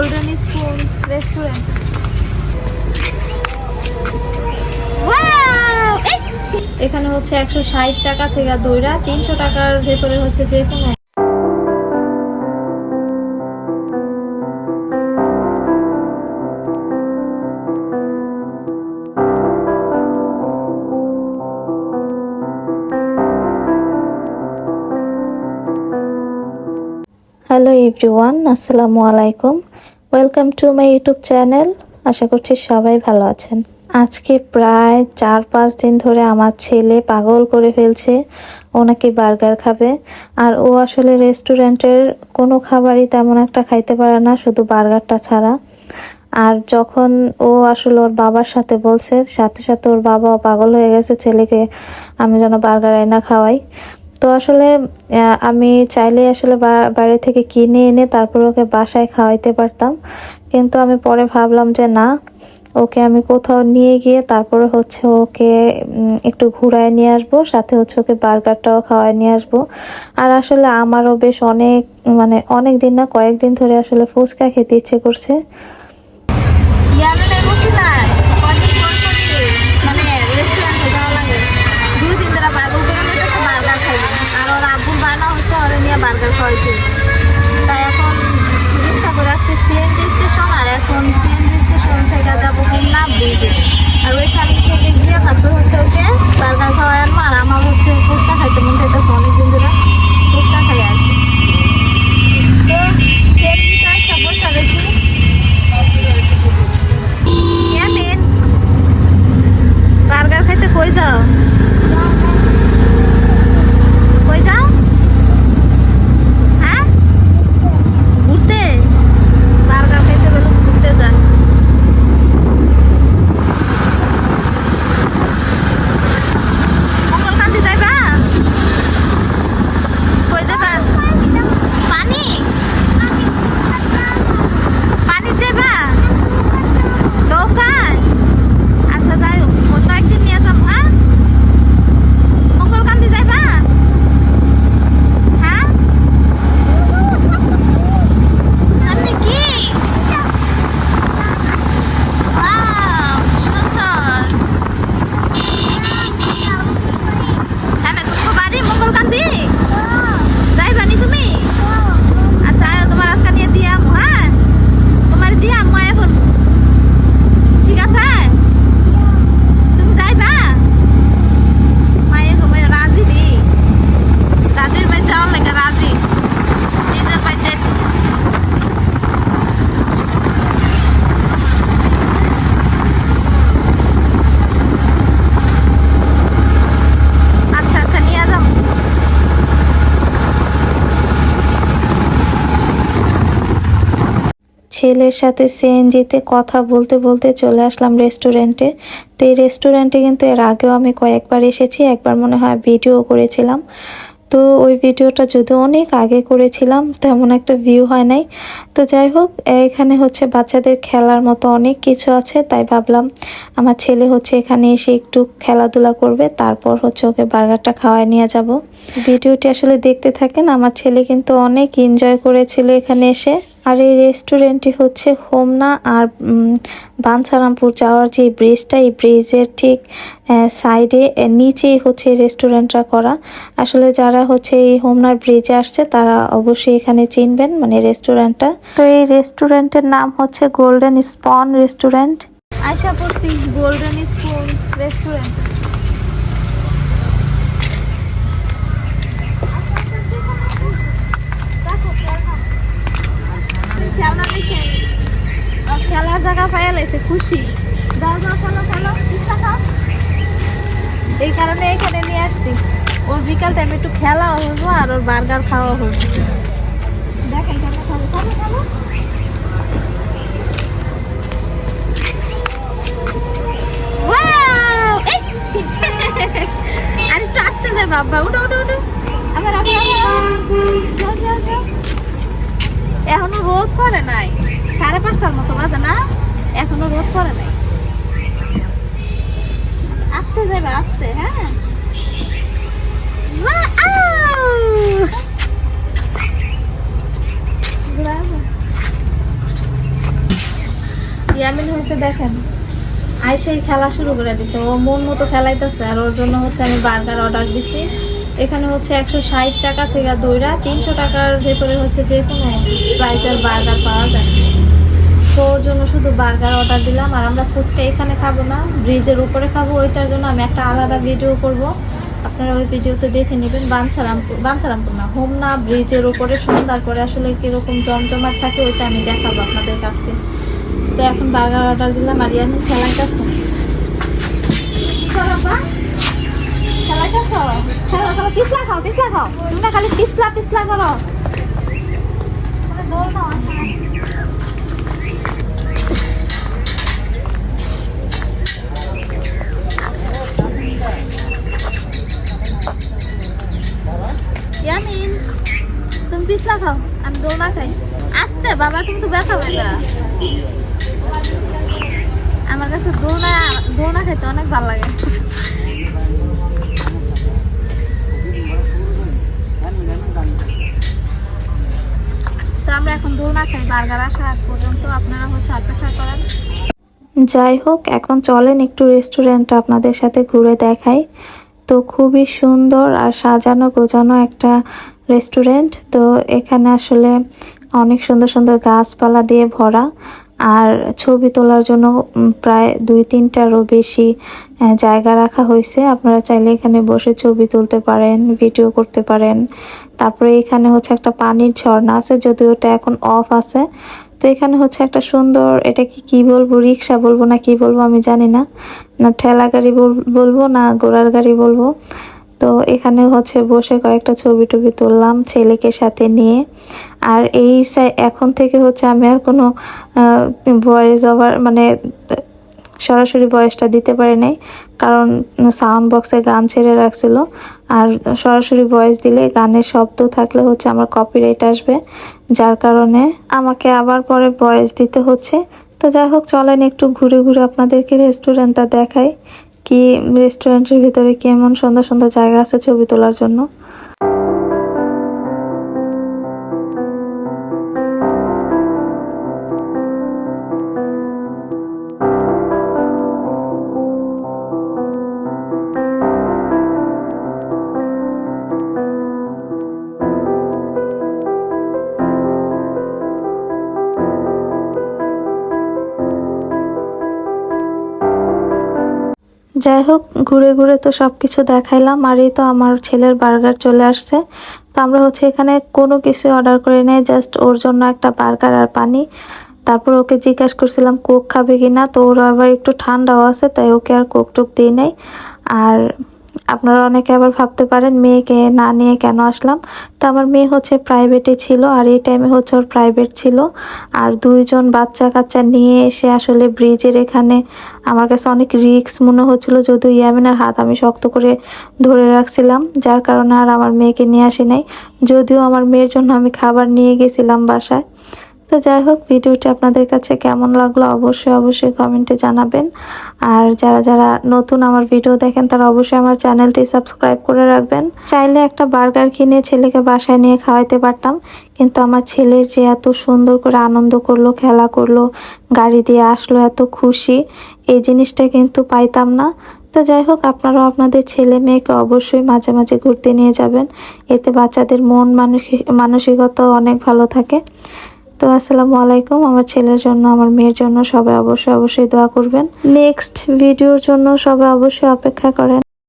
Golden spoon restaurant এখানে হচ্ছে একশো ষাট টাকা থেকে দইরা তিনশো টাকার ভেতরে হচ্ছে যে কোনো হ্যালো এভরিওয়ান আসসালামু আলাইকুম welcome to my YouTube channel আশা করছি সবাই ভালো আছেন। আজকে প্রায় চার পাঁচ দিন ধরে আমার ছেলে পাগল করে ফেলছে। ওনাকে বার্গার খাবে। আর ও আসলে রেস্টুরেন্টের কোনো খাবারই তেমন একটা খাইতে পারে না, শুধু বার্গারটা ছাড়া। আর যখন ও আসলে ওর বাবার সাথে বলছে, সাথে সাথে ওর বাবা পাগল হয়ে গেছে ছেলেকে, আমি যেন বার্গার আইনা খাওয়াই। তো আসলে আমি চাইলে আসলে বাইরে থেকে কিনে এনে তারপর ওকে বাসায় খাওয়াইতে পারতাম। কিন্তু আমি পরে ভাবলাম যে না, ওকে আমি কোথাও নিয়ে গিয়ে তারপরে হচ্ছে ওকে একটু ঘুরায় নিয়ে আসব, সাথে হচ্ছে ওকে বার্গারটাও খাওয়ায় নিয়ে আসব। আর আসলে আমারও বেশ অনেক মানে অনেক দিন না, কয়েকদিন ধরে আসলে ফুচকা খেতে ইচ্ছে করছে। নিয়ে বার্গার খাওয়াইছে তাই এখন রিক্সা করে আসছে সিএনজি স্টেশন, আর এখন সিএনজি স্টেশন থেকে যাব হোমনা ব্রিজে আর ওইখান থেকে গিয়ে তারপর হচ্ছে ওকে বার্গার খাওয়াই আনব আর আমার হচ্ছে ফুচকা খাইতে মন খাইতেছে অনেকদিন ধরে ফুচকা খাই আর কি তো সিএনজিটা আসা বসা রেখে ইয়ামিন বার্গার খাইতে কই যাও কই যাও হ্যাঁ ঘুরতে বার্গার খাইতে বলে ঘুরতে যান মঙ্গলকান্তি যাইবা কই যাবা পানি পানি যাইবা নৌকায় আচ্ছা যাই হোক অন্য একদিন নিয়ে যাব হ্যাঁ মঙ্গলকান্দি যাইবা হ্যাঁ সামনে কি Wow, সুন্দর হ্যাঁ তুমি বাড়ি মঙ্গলকান্দি যাইবা নি তুমি আচ্ছা আয়ো তোমার আজকে নিয়ে দিয়ে আমু হ্যাঁ তোমার দিয়ে আমু এখন ঠিক আছে তুমি যাইবা মায়ের ঘুমায় রাজি দি দাদির ভাই যাওয়ার লেগে রাজি নিজের ভাই যাই আচ্ছা আচ্ছা নিয়ে যাব ছেলের সাথে সিএনজিতে কথা বলতে বলতে চলে আসলাম রেস্টুরেন্টে তো এই রেস্টুরেন্টে কিন্তু এর আগেও আমি কয়েকবার এসেছি, একবার মনে হয় ভিডিও করেছিলাম। তো ওই ভিডিওটা যদি অনেক আগে করেছিলাম, তেমন একটা ভিউ হয় নাই। তো যাই হোক, এখানে হচ্ছে বাচ্চাদের খেলার মতো অনেক কিছু আছে, তাই ভাবলাম আমার ছেলে হচ্ছে এখানে এসে একটু খেলাধুলা করবে, তারপর হচ্ছে ওকে বার্গারটা খাওয়ায় নিয়ে যাব। ভিডিওটি আসলে দেখতে থাকেন, আমার ছেলে কিন্তু অনেক এনজয় করেছিল এখানে এসে। আর এই রেস্টুরেন্টটি হচ্ছে হোমনা আর উম, বাঞ্ছারামপুর যাওয়ার যে ব্রিজটা এই ব্রিজের ঠিক সাইডে নিচেই হচ্ছে রেস্টুরেন্টটা করা। আসলে যারা হচ্ছে এই হোমনার ব্রিজে আসছে তারা অবশ্যই এখানে চিনবেন মানে রেস্টুরেন্টটা তো এই রেস্টুরেন্টের নাম হচ্ছে গোল্ডেন স্পন রেস্টুরেন্ট আশা করছি গোল্ডেন স্পুন রেস্টুরেন্ট জায়গা পাইয়া খুশি। যাও খেলো খেলো ইচ্ছা খাও এই কারণে এখানে নিয়ে আসছি। ওর বিকাল টাইমে একটু খেলাও হইব আর ওর বার্গার খাওয়া হইব দেখ। এখনও রোদ করে নাই। সাড়ে পাঁচটার মতো বাজে না? এখনও রোদ করে নাই। আসতে যাবে, আসতে হ্যাঁ! ঘুরাবো। হচ্ছে দেখেন। আইসেই খেলা শুরু করে দিছে। ও মন মতো খেলাইতেছে, আর ওর জন্য হচ্ছে আমি বার্গার অর্ডার দিছি। এখানে হচ্ছে একশো ষাট টাকা থেকে দইরা, তিনশো টাকার ভেতরে হচ্ছে যে কোনো প্রাইজের বার্গার পাওয়া যায়। তো ওর জন্য শুধু বার্গার অর্ডার দিলাম আর আমরা ফুচকা এখানে খাব না ব্রিজের উপরে খাব ওইটার জন্য আমি একটা আলাদা ভিডিও করব। আপনারা ওই ভিডিওতে দেখে নেবেন বাঞ্ছারামপুর বাঞ্ছারামপুর না হোমনা ব্রিজের উপরে সন্ধ্যা করে আসলে কীরকম জমজমাট থাকে ওইটা আমি দেখাবো আপনাদের কাছে। তো এখন বার্গার অর্ডার দিলাম আর ইয়ামি খেলাইতেছে খেলাইতেছ খেলা করো পিছলা খাও পিছলা খাও। তোমরা খালি পিছলা পিছলা করো। দৌড় নাও আসো না। ইয়ামিন খাও, আমি খাই। আসতে, বাবা ব্যথা ব্যথা আমার কাছে দোলনা দোলনা খেতে অনেক ভালো লাগে। তো আমরা এখন খাই, বার্গার আসা পর্যন্ত আপনারা হচ্ছে যাই হোক, এখন চলেন একটু রেস্টুরেন্টটা আপনাদের সাথে ঘুরে দেখাই। তো খুবই সুন্দর আর সাজানো গোছানো একটা রেস্টুরেন্ট তো এখানে আসলে অনেক সুন্দর সুন্দর গাছপালা দিয়ে ভরা। আর ছবি তোলার জন্য প্রায় দুই তিনটারও বেশি জায়গা রাখা হয়েছে। আপনারা চাইলে এখানে বসে ছবি তুলতে পারেন, ভিডিও করতে পারেন। তারপরে এখানে হচ্ছে একটা পানির ঝর্ণা আছে, যদিও ওটা এখন অফ আছে। তো এখানে হচ্ছে একটা সুন্দর, এটা কি, কী বলব, রিক্সা বলব না কি বলব আমি জানি না। না ঠেলা গাড়ি বল- বলব না ঘোড়ার গাড়ি বলব। তো এখানে হচ্ছে বসে কয়েকটা ছবি টবি তুললাম ছেলেকে সাথে নিয়ে। আর এই এখন থেকে হচ্ছে আমি আর কোনো ভয়েস ওভার মানে সরাসরি ভয়েসটা দিতে পারি নাই। কারণ সাউন্ড বক্সে গান ছেড়ে রাখছিল। আর সরাসরি ভয়েস দিলে গানের শব্দ থাকলে হচ্ছে আমার কপিরাইট আসবে। যার কারণে আমাকে আবার পরে ভয়েস দিতে হচ্ছে। তো যাই হোক, চলেন একটু ঘুরে ঘুরে আপনাদেরকে রেস্টুরেন্টটা দেখাই। কি রেস্টুরেন্টের ভিতরে কেমন সুন্দর সুন্দর জায়গা আছে ছবি তোলার জন্য? যাই হোক, ঘুরে ঘুরে তো সব কিছু দেখাইলাম, আর এই তো আমার ছেলের বার্গার চলে আসছে। তো আমরা হচ্ছে এখানে কোনো কিছু অর্ডার করে নেই জাস্ট ওর জন্য একটা বার্গার আর পানি। তারপর ওকে জিজ্ঞাসা করছিলাম, কোক খাবে কি না তো ওর আবার একটু ঠান্ডাও আছে, তাই ওকে আর কোক টোক দিই নাই। আর আপনারা অনেকে আবার ভাবতে পারেন, মেয়েকে না নিয়ে কেন আসলাম? তো আমার মেয়ে হচ্ছে প্রাইভেটে ছিল আর এই টাইমে হচ্ছে ওর প্রাইভেট ছিল। আর দুইজন বাচ্চা কাচ্চা নিয়ে এসে আসলে ব্রিজের এখানে আমার কাছে অনেক রিস্ক মনে হচ্ছিল, যদিও ইয়ামিনের হাত আমি শক্ত করে ধরে রাখছিলাম, যার কারণে আর আমার মেয়েকে নিয়ে আসি নাই। যদিও আমার মেয়ের জন্য আমি খাবার নিয়ে গেছিলাম বাসায়। তো যাই হোক, ভিডিওটি আপনাদের কাছে কেমন লাগল অবশ্যই অবশ্যই কমেন্টে জানাবেন। আর যারা যারা নতুন আমার ভিডিও দেখেন, তারা অবশ্যই আমার চ্যানেলটি সাবস্ক্রাইব করে রাখবেন। চাইলে একটা বার্গার কিনে ছেলেকে বাসায় নিয়ে খাওয়াইতে পারতাম, কিন্তু আমার ছেলের যে এত সুন্দর করে আনন্দ করল, খেলা করল, গাড়ি দিয়ে আসলো, এত খুশি, এই জিনিসটা কিন্তু পাইতাম না। তো যাই হোক, আপনারাও আপনাদের ছেলে মেয়েকে অবশ্যই মাঝে মাঝে ঘুরতে নিয়ে যাবেন। এতে বাচ্চাদের মন মানসিক মানসিকতা অনেক ভালো থাকে। তো আসসালামু আলাইকুম। আমার ছেলের জন্য, আমার মেয়ের জন্য সবাই অবশ্যই অবশ্যই দোয়া করবেন। নেক্সট ভিডিওর জন্য সবাই অবশ্যই অপেক্ষা করেন।